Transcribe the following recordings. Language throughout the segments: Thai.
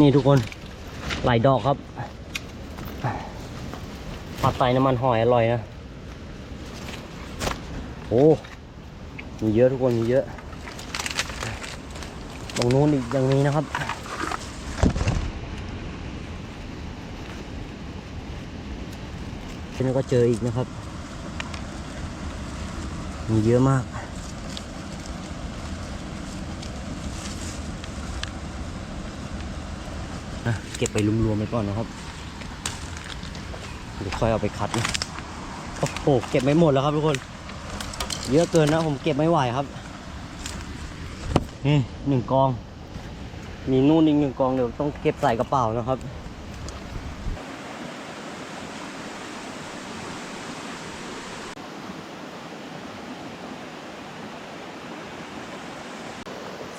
นี่ทุกคนหลายดอกครับผัดใส่น้ำมันหอยอร่อยนะโอ้มีเยอะทุกคนมีเยอะ ตรงนู้นอีกอย่างนี้นะครับนี่ก็เจออีกนะครับ มีเยอะมาก นะ เก็บไปรวมๆไปก่อนนะครับเดี๋ยวค่อยเอาไปคัดนะโอ้โหเก็บไม่หมดแล้วครับทุกคน เยอะเกินนะผมเก็บไม่ไหวครับนี่หนึ่งกอง มีนู่นอีกหนึ่งกองเดี๋ยวต้องเก็บใส่กระเป๋านะครับ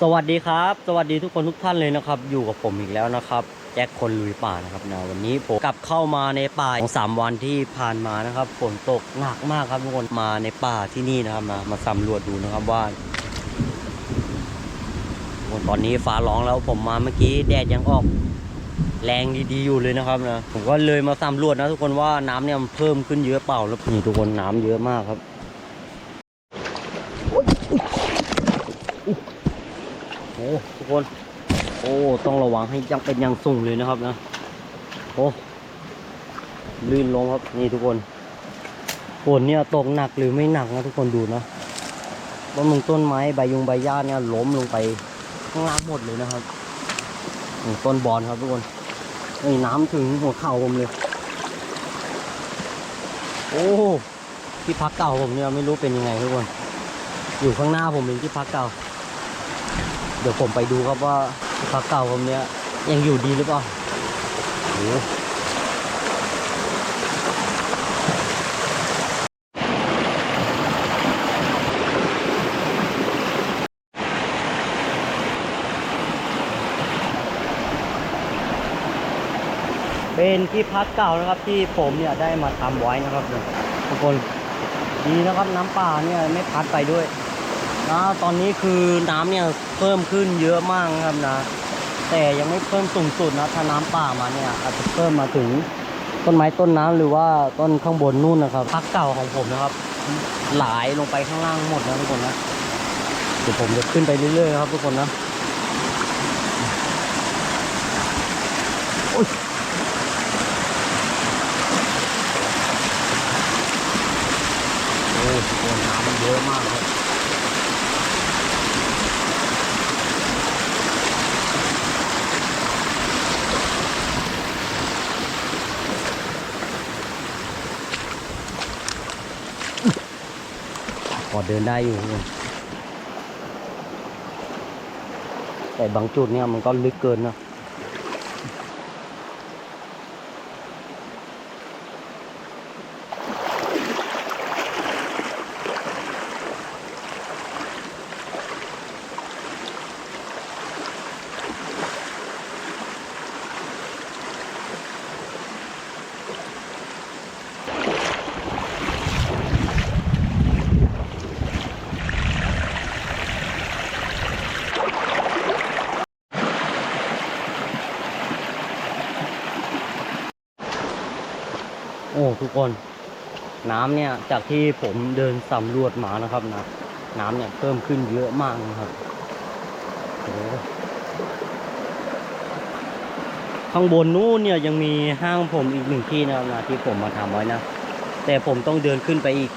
สวัสดีครับ สวัสดีทุกคนทุกท่านเลยนะครับ อยู่กับผมอีกแล้วนะครับ จ็คคนลุยป่านะครับนะวันนี้ผมกลับเข้ามาในป่าของสามวันที่ผ่านมานะครับฝนตกหนักมากครับทุกคนมาในป่าที่นี่นะครับมามาสำรวจดูนะครับว่าตอนนี้ฟ้าร้องแล้วผมมาเมื่อกี้แดดยังออกแรงดีๆอยู่เลยนะครับนะผมก็เลยมาสำรวจนะทุกคนว่าน้ำเนี่ยมันเพิ่มขึ้นเยอะเปล่าแล้วนี่ทุกคนน้ำเยอะมากครับโอ้ทุกคน โอ้ต้องระวังให้ยังเป็นอยังสูงเลยนะครับนะโอ้ลื่นลงครับนี่ทุกคนฝนเนี่ยตกหนักหรือไม่หนักนะทุกคนดูนะว่ามึงต้นไม้ใบยุงใบหญ้าเนี่ยล้มลงไปข้างล่างหมดเลยนะครับต้นบอลครับทุกคนนี่น้ำถึงหัวเข่าผมเลย โอ้ที่พักเก่าผมเนี่ยไม่รู้เป็นยังไงทุกคนอยู่ข้างหน้าผมเองที่พักเก่า เดี๋ยวผมไปดูครับว่า พักเก่าผมเนี้ยยังอยู่ดีหรือเปล่าโอ้เป็นที่พักเก่านะครับที่ผมเนี่ยได้มาทำไว้นะครับเนี่ยทุกคนดีนะครับน้ำป่าเนี่ยไม่พัดไปด้วย นะตอนนี้คือน้ำเนี่ยเพิ่มขึ้นเยอะมากครับนะ แต่ยังไม่เพิ่มสูงสุดนะถ้าน้ำป่ามาเนี่ยอาจจะเพิ่มมาถึงต้นไม้ต้นน้ำหรือว่าต้นข้างบนนู่นนะครับพักเก่าของผมนะครับไหลลงไปข้างล่างหมดนะทุกคนนะเดี๋ยวผมจะขึ้นไปเรื่อยๆครับทุกคนนะโอ๊ยโอ้ทุกคนน้ำมันเยอะมากครับ เดินได้อยู่ แต่บางจุดเนี่ยมันก็ลึกเกินนะ กคน น้ำเนี่ยจากที่ผมเดินสำรวจมานะครับนะน้ำเนี่ยเพิ่มขึ้นเยอะมากนะครับโอ้ข้างบนนู้นเนี่ยยังมีห้างผมอีกหนึ่งที่นะครับนะที่ผมมาทำไว้นะ แต่ผมต้องเดินขึ้นไปอีก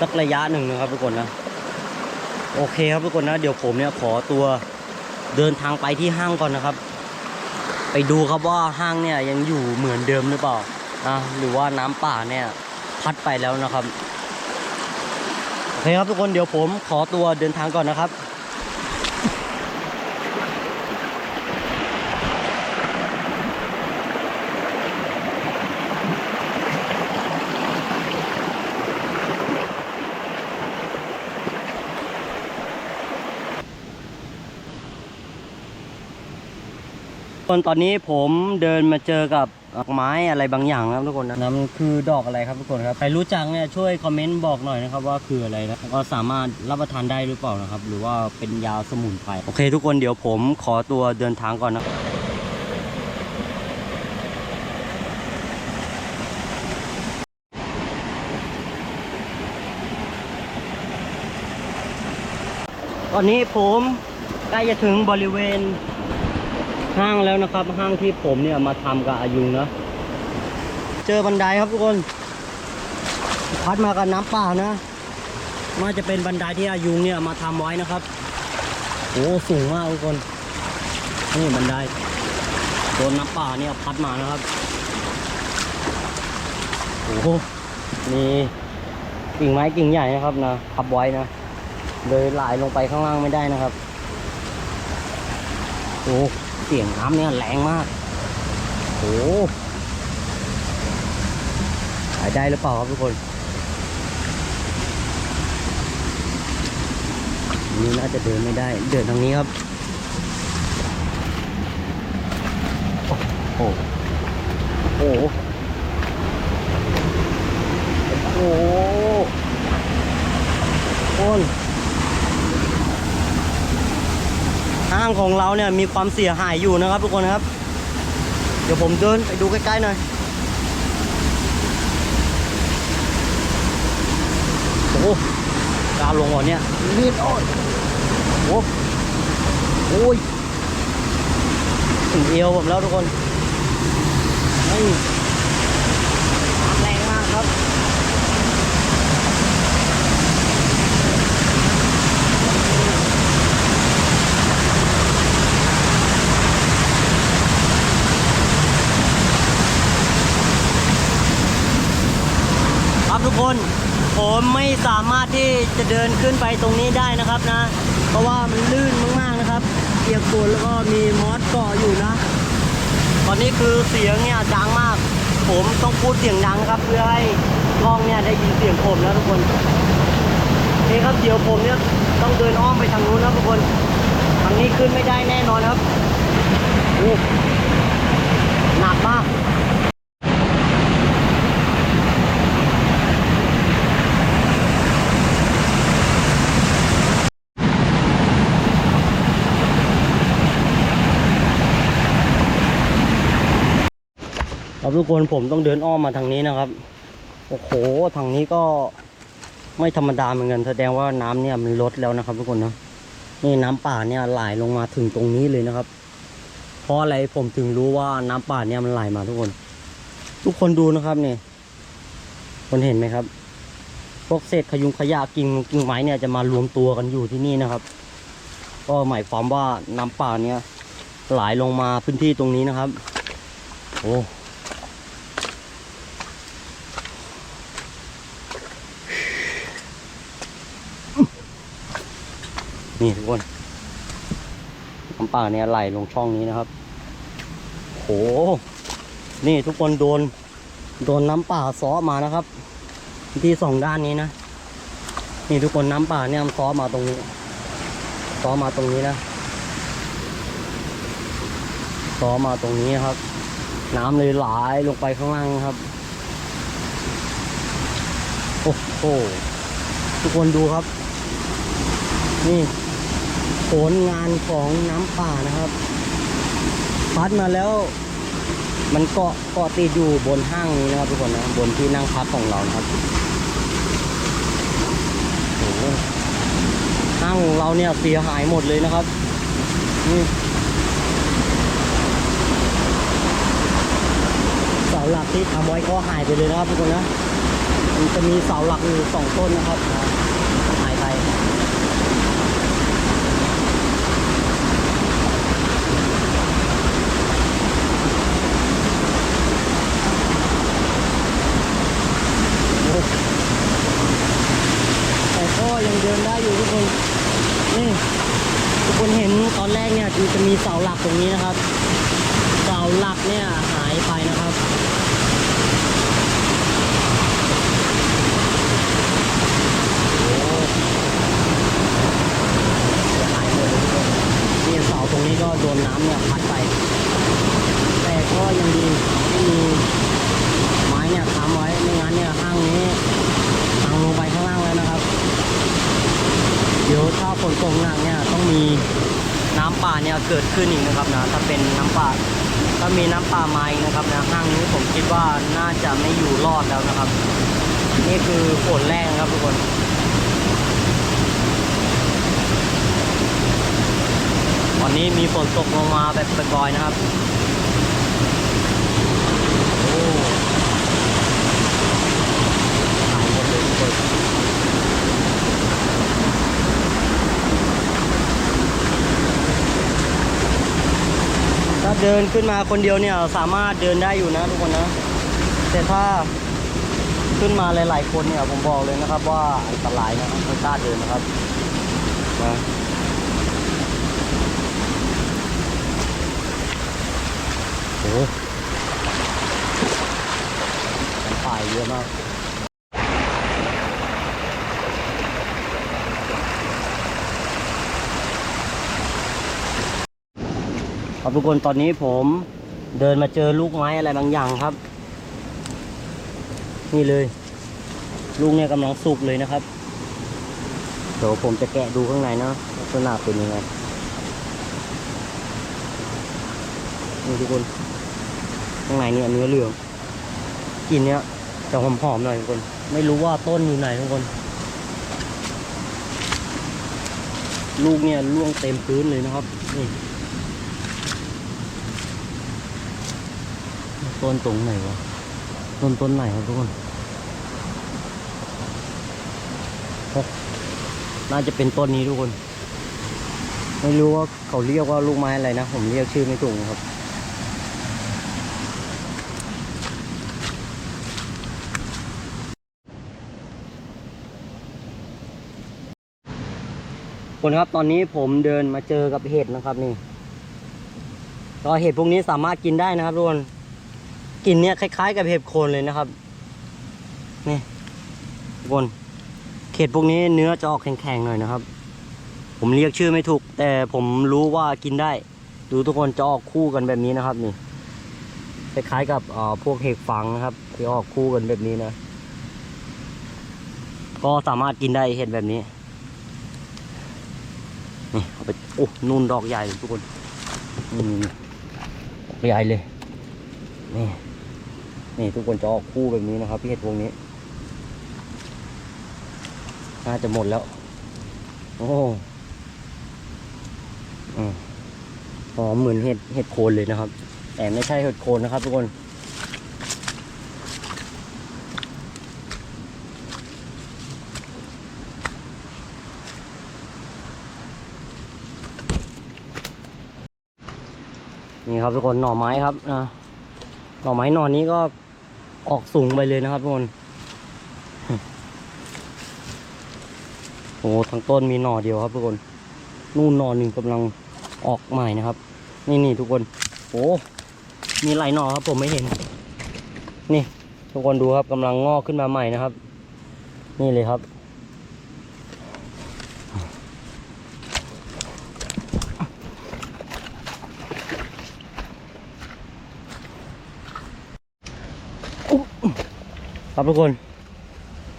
สักระยะหนึ่งนะครับทุกคนนะ โอเคครับทุกคนนะ เดี๋ยวผมเนี่ยขอตัวเดินทางไปที่ห้างก่อนนะครับ ไปดูครับว่าห้างเนี่ยยังอยู่เหมือนเดิมหรือเปล่า นะหรือว่าน้ำป่าเนี่ย พัดไปแล้วนะครับโอเคครับทุกคนเดี๋ยวผมขอตัวเดินทางก่อนนะครับ นตอนนี้ผมเดินมาเจอกับดอกไม้อะไรบางอย่างครับทุกคนนะนั่นคือดอกอะไรครับทุกคนครับใครรู้จักเนี่ยช่วยคอมเมนต์บอกหน่อยนะครับว่าคืออะไรแล้วก็สามารถรับประทานได้หรือเปล่านะครับ หรือว่าเป็นยาสมุนไพรโอเค ทุกคนเดี๋ยวผมขอตัวเดินทางก่อนนะตอนนี้ผมใกล้จะถึงบริเวณ ห้างแล้วนะครับ ห้างที่ผมเนี่ยมาทำกับอายุนะ เจอบันไดครับทุกคน พัดมากับน้ำเปล่านะน่าจะเป็นบันไดที่อายุเนี่ยมาทำไว้นะครับโอ้สูงมากทุกคนนี่บันไดโดนน้ำป่าเนี่ยพัดมานะครับโอ้โหมีกิ่งไม้กิ่งใหญ่นะครับนะพับไว้นะเลยไหลลงไปข้างล่างไม่ได้นะครับโอ้ เสียงน้ำเนี่ยแรงมากโอ้หายได้หรือเปล่าครับทุกคนนี่น่าจะเดินไม่ได้ เดินทางนี้ครับ โอ้โหโอ้โหโอ้โหคนห้างของเราเนี่ยมีความเสียหายอยู่นะครับทุกคนครับ เดี๋ยวผมเดินไปดูใกล้ๆหน่อยโอ้กาลงเหรอเนี่ยมีดโอ้ยโอ้โหโอ้ยถึงเอวผมแล้วทุกคนำแรงมากครับ คนผมไม่สามารถที่จะเดินขึ้นไปตรงนี้ได้นะครับนะ เพราะว่ามันลื่นมากๆนะครับเปียกฝนแล้วก็มีมอสเกาะอยู่นะ ตอนนี้คือเสียงเนี่ยดังมาก ผมต้องพูดเสียงดังครับ เพื่อให้กล้องเนี่ยได้ยินเสียงผมแล้วทุกคนนี่ครับเดี๋ยวผมเนี่ยต้องเดินอ้อมไปทางนู้นนะทุกคนทางนี้ขึ้นไม่ได้แน่นอนครับโอ้หนักมาก ครับทุกคนผมต้องเดินอ้อมมาทางนี้นะครับ โอ้โหทางนี้ก็ไม่ธรรมดาเหมือนกันแสดงว่าน้ำเนี่ยมันลดแล้วนะครับ ทุกคนนะนี่น้ำป่าเนี่ยไหลลงมาถึงตรงนี้เลยนะครับ เพราะอะไรผมถึงรู้ว่าน้ำป่าเนี่ยมันไหลมาทุกคน ทุกคนดูนะครับนี่คนเห็นไหมครับ พวกเศษขยุงขยะกิ่งกิ่งไม้เนี่ยจะมารวมตัวกันอยู่ที่นี่นะครับ ก็หมายความว่าน้ำป่าเนี่ยไหลลงมาพื้นที่ตรงนี้นะครับ โอ้ นี่ทุกคนน้ำป่าเนี่ยไหลลงช่องนี้นะครับ โห นี่ทุกคนโดน โดนน้ำป่าซ้อมานะครับ ที่สองด้านนี้นะ นี่ทุกคนน้ำป่าเนี่ยมันซ้อมาตรงนี้ ซ้อมาตรงนี้นะ ซ้อมาตรงนี้นครับ น้ำเลยไหลลงไปข้างล่างครับ โอ้โห ทุกคนดูครับ นี่ ผลงานของน้ำป่านะครับ พัดมาแล้ว มันเกาะเกาะติดอยู่บนห้างนี้นะครับทุกคนนะบนที่นั่งพักของเราครับห้างของเราเนี่ยเสียหายหมดเลยนะครับนี่เสาหลักที่ทำไว้ก็หายไปเลยนะครับทุกคนนะ มันจะมีเสาหลักอยู่สองต้นนะครับหายไป แต่ก็ยังเดินได้อยู่ทุกคน นี่ทุกคนเห็นตอนแรกเนี่ยจะมีเสาหลัก ตรงนี้นะครับเสาหลักเนี่ยหายไปนะครับ หายหมดเลยทุกคนนี่เสาตรงนี้ก็โดนน้ำเนี่ยพัดไป แต่ก็ยังดีที่มีไม้เนี่ยค้ำไว้ ไม่งั้นเนี่ยห้างนี้พังลงไปข้างล่างแล้วนะครับ เดี๋ยวถ้าฝนตกหนักเนี่ยต้องมี น้ำป่าเนี่ยเกิดขึ้นอีกนะครับนะถ้าเป็นน้ำป่าถ้ามีน้ำป่ามาอีกนะครับนะห้างนี้ผมคิดว่าน่าจะไม่อยู่รอดแล้วนะครับ นี่คือฝนแรงครับทุกคนอนนี้มีฝนตกลงมาแบบปล่อยๆนะครับ โอ้หายหมดเลยทุกคน ถ้าเดินขึ้นมาคนเดียวเนี่ยสามารถเดินได้อยู่นะทุกคนนะ แต่ถ้าขึ้นมาหลาย ๆ คนเนี่ยผมบอกเลยนะครับ ว่าอันตรายนะครับไม่กล้าเดินนะครับนะโอ้โหป่ายเยอะมาก ครับทุกคนตอนนี้ผมเดินมาเจอลูกไม้อะไรบางอย่างครับ นี่เลย ลูกเนี่ยกำลังสุกเลยนะครับเดี๋ยวผมจะแกะดูข้างในนะลักษณะเป็นยังไงนี่ทุกคนข้างในเนี่ยเนื้อเหลืองกลินเนี่ยจะหอมๆหน่อยทุกคน ไม่รู้ว่าต้นอยู่ไหนทุกคน ลูกเนี่ยร่วงเต็มพื้นเลยนะครับนี่ ต้นตรงไหนวะ ต้นต้นไหนครับทุกคนน่าจะเป็นต้นนี้ทุกคน ไม่รู้ว่าเขาเรียกว่าลูกไม้อะไรนะ ผมเรียกชื่อไม่ถูกครับ คนครับตอนนี้ผมเดินมาเจอกับเห็ดนะครับนี่ก็เห็ดพวกนี้สามารถกินได้นะครับทุกคน กลิ่นเนี่ยคล้ายๆ กับเห็ดโคนเลยนะครับ นี่ทุกคนเห็ดพวกนี้เนื้อจะออกแข็งๆหน่อยนะครับ ผมเรียกชื่อไม่ถูก แต่ผมรู้ว่ากินได้ ดูทุกคนจะออกคู่กันแบบนี้นะครับ นี่คล้ายๆกับอ่อพวกเห็ดฝังนะครับ ที่ออกคู่กันแบบนี้นะ ก็สามารถกินได้เห็ดแบบนี้นี่เอาไปโอ้นุ่นดอกใหญ่เลยทุกคนนี่ดอกใหญ่เลยนี่ นี่ทุกคนจะออกคู่แบบนี้นะครับพี่เห็ดวงนี้น่าจะหมดแล้ว โอ้หอมเหมือนเห็ดเห็ดโคนเลยนะครับ แต่ไม่ใช่เห็ดโคนนะครับ ทุกคนนี่ครับทุกคนหน่อไม้ครับนะหน่อไม้หน่อนี้ก็ ออกสูงไปเลยนะครับทุกคนโอ้ทั้งต้นมีหน่อเดียวครับทุกคน นู่นหน่อหนึ่งกำลังออกใหม่นะครับ นี่นี่ทุกคนโอ้มีหลายหน่อครับผมไม่เห็น นี่ ทุกคนดูครับกำลังงอกขึ้นมาใหม่นะครับ นี่เลยครับ ครับทุกคน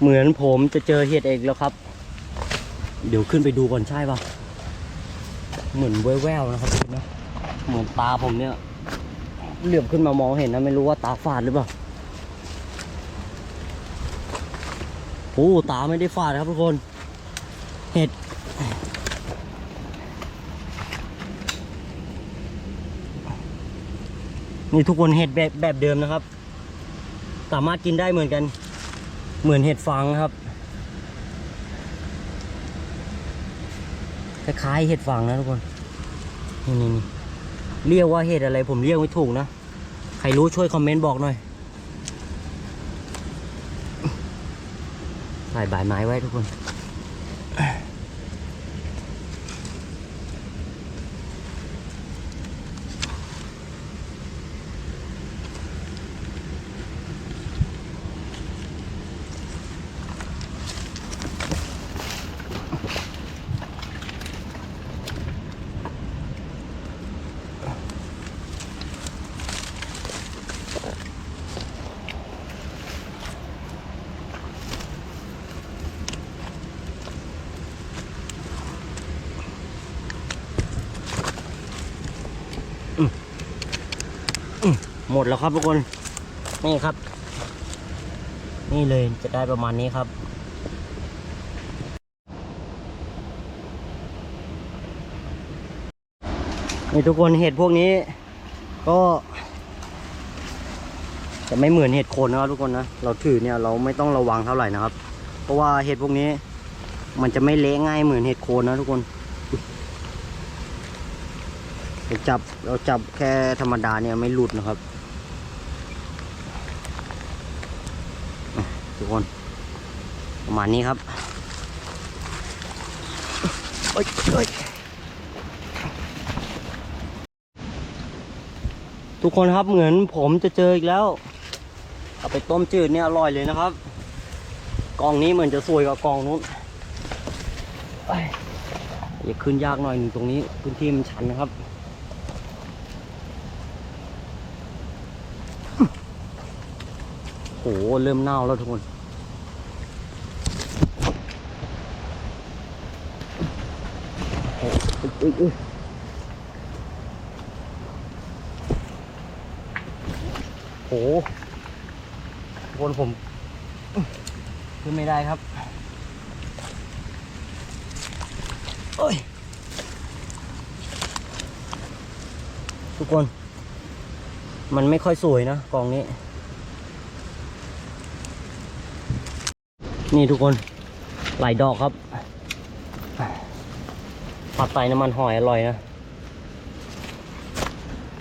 เหมือนผมจะเจอเห็ดเอกแล้วครับ เดี๋ยวขึ้นไปดูก่อนใช่ปะเหมือนแววๆนะครับนะเหมือนตาผมเนี่ยเหลือบขึ้นมามองเห็นนะไม่รู้ว่าตาฝาดหรือเปล่าโอ้ตาไม่ได้ฝาดครับทุกคน เห็ดนี่ทุกคนเห็ดแบบแบบเดิมนะครับ สามารถกินได้เหมือนกัน เหมือนเห็ดฟางครับคล้ายๆเห็ดฟางนะทุกคนนี่นี่นี่เรียกว่าเห็ดอะไรผมเรียกไม่ถูกนะ ใครรู้ช่วยคอมเมนต์บอกหน่อยใส่ใบไม้ไว้ทุกคน หมดแล้วครับทุกคน นี่ครับ นี่เลยจะได้ประมาณนี้ครับ นี่ทุกคนเห็ดพวกนี้ก็ จะไม่เหมือนเห็ดโคนนะครับทุกคนนะ เราถือเนี่ยเราไม่ต้องระวังเท่าไหร่นะครับ เพราะว่าเห็ดพวกนี้ มันจะไม่เละง่ายเหมือนเห็ดโคนนะทุกคนเราจับเราจับแค่ธรรมดาเนี่ยไม่หลุดนะครับอะ ทุกคน ประมาณนี้ครับโอ๊ยโอ๊ยทุกคนครับเหมือนผมจะเจออีกแล้ว เอาไปต้มจืดเนี่ยอร่อยเลยนะครับ กองนี้เหมือนจะสวยกว่ากองนู้นไปอย่าขึ้นยากหน่อยหนึ่งตรงนี้พื้นที่มันชันนะครับ โห เริ่มเน่าแล้วทุกคนโอ้ยอุ๊ยอุ๊ยโหทุกคนผมขึ้นไม่ได้ครับโอ้ยทุกคน มันไม่ค่อยสวยนะกองนี้ นี่ทุกคนหลายดอกครับผัดไตน้ำมันหอยอร่อยนะ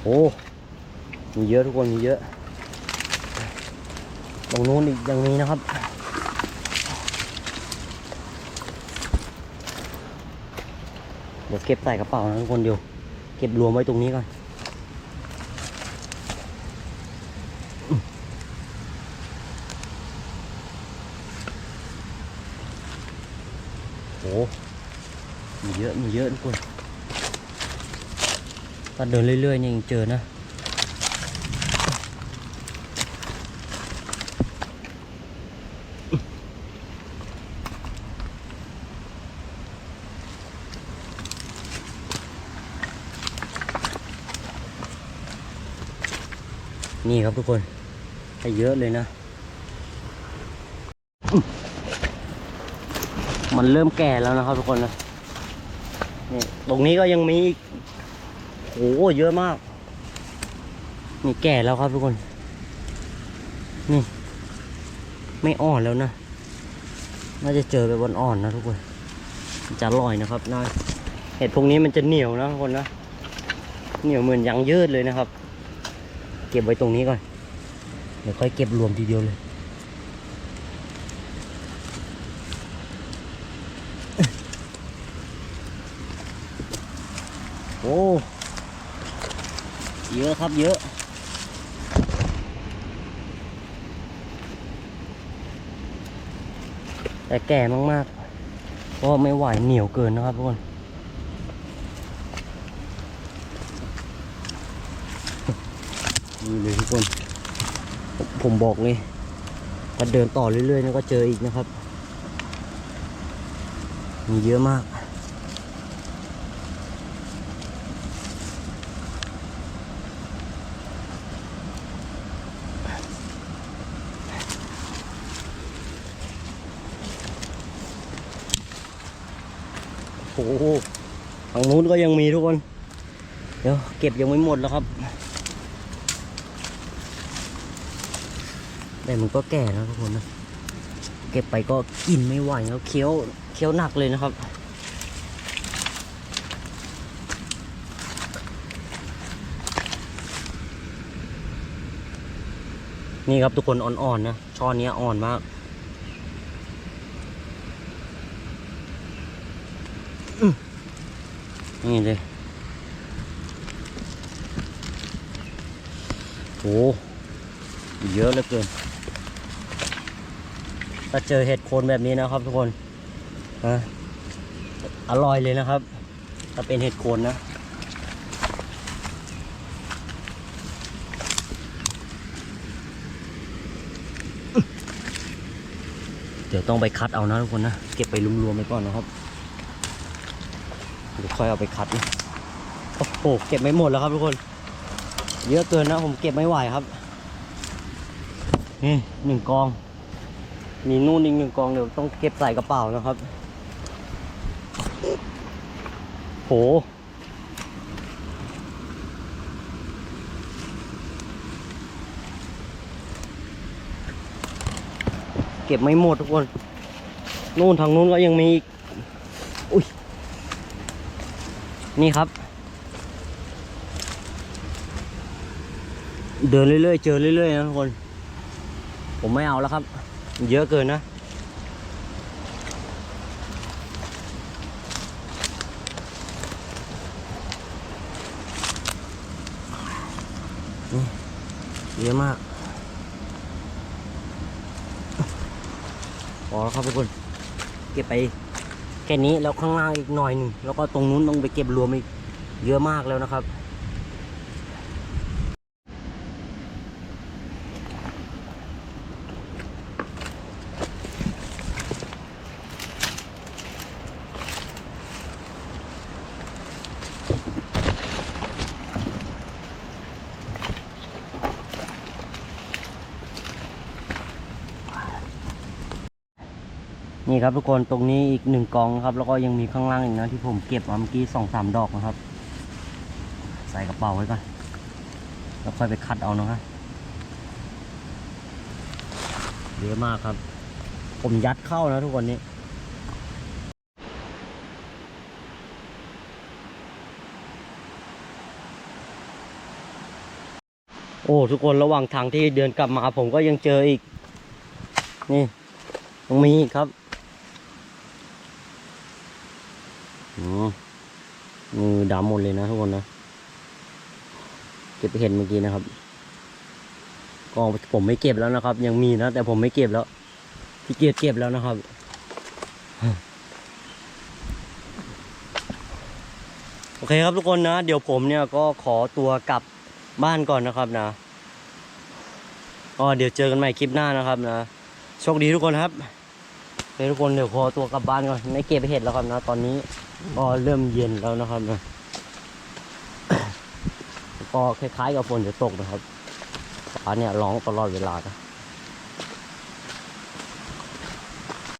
โอ้มีเยอะทุกคนมีเยอะตรงนู้นอีกยังมีนะครับเดี๋ยวเก็บใส่กระเป๋านะทุกคนเดี๋ยวเก็บรวมไว้ตรงนี้ก่อน โอ้มีเยอะมีเยอะทุกคนถ้าเดินเรื่อยๆเนี่ยยังเจอนะนี่ครับทุกคนให้เยอะเลยนะ มันเริ่มแก่แล้วนะครับทุกคนนะนี่ตรงนี้ก็ยังมีอีกโอ้โหเยอะมาก นี่แก่แล้วครับทุกคน นี่ ไม่อ่อนแล้วนะ น่าจะเจอไปวันอ่อนนะทุกคน จะอร่อยนะครับน่าเห็ดพวกนี้มันจะเหนียวนะทุกคนนะ เหนียวเหมือนยางยืดเลยนะครับ เก็บไว้ตรงนี้ก่อน เดี๋ยวค่อยเก็บรวมทีเดียวเลย อ้ เยอะครับเยอะ แต่แก่มากๆ เพราะไม่ไหวเหนียวเกินนะครับทุกคนนี่เลยทุกคน ผมผมบอกเลยถ้าเดินต่อเรื่อยๆนี่ก็เจออีกนะครับ มีเยอะมาก หทางนู้นก็ยังมีทุกคน เดี๋ยวเก็บยังไม่หมดแล้วครับแต่มันก็แก่แล้วทุกคนนะเก็บไปก็กินไม่ไหวแล้วเคี้ยวเคี้ยวหนักเลยนะครับนี่ครับทุกคนอ่อนๆนะช่อนี้อ่อนมากอื้อ นี่เลยโอ้เยอะเหลือเกินถ้าเจอเห็ดโคนแบบนี้นะครับทุกคนนะอร่อยเลยนะครับ ถ้าเป็นเห็ดโคนนะเดี๋ยวต้องไปคัดเอานะทุกคนนะ เก็บไปรวมๆไปก่อนนะครับ เดี๋ยวค่อยเอาไปคัดนะโอ้โหเก็บไม่หมดแล้วครับทุกคน เยอะเกินนะผมเก็บไม่ไหวครับนี่หนึ่งกอง มีนู่นอีกหนึ่งกองเดี๋ยวต้องเก็บใส่กระเป๋านะครับ โหเก็บไม่หมดทุกคน นู่นทางนู้นก็ยังมีอีก นี่ครับ เดินเรื่อยๆ เจอเรื่อยๆนะทุกคน ผมไม่เอาแล้วครับ เยอะเกินนะนี่เยอะมากพอแล้วครับทุกคน เก็บไป แค่นี้แล้วข้างล่างอีกหน่อยหนึ่งแล้วก็ตรงนู้นต้องไปเก็บรวมอีกเยอะมากแล้วนะครับ นี่ครับทุกคนตรงนี้อีกหนึ่งกองครับ แล้วก็ยังมีข้างล่างอีกนะที่ผมเก็บมาเมื่อกี้สองสามดอกนะครับ ใส่กระเป๋าไว้ก่อนแล้วค่อยไปคัดเอานะครับเยอะมากครับ ผมยัดเข้านะทุกคนนี้โอ้ทุกคนระหว่างทางที่เดินกลับมาผมก็ยังเจออีก นี่ยังมีอีกครับอื มือดำหมดเลยนะทุกคนนะ เก็บไปเห็นเมื่อกี้นะครับก็ผมไม่เก็บแล้วนะครับ ยังมีนะ แต่ผมไม่เก็บแล้วพี่เกียรเก็บแล้วนะครับโอเคครับทุกคนนะ เดี๋ยวผมเนี่ยก็ขอตัวกลับบ้านก่อนนะครับนะก็เดี๋ยวเจอกันใหม่คลิปหน้านะครับนะโชคดีทุกคนครับโอเคทุกคนเดี๋ยวขอตัวกลับบ้านก่อนไม่เก็บเห็ดแล้วครับนะ ตอนนี้ ก็เริ่มเย็นแล้วนะครับนะก็คล้ายๆกับฝนจะตกนะครับฟ้าเนี่ยร้องตลอดเวลานะ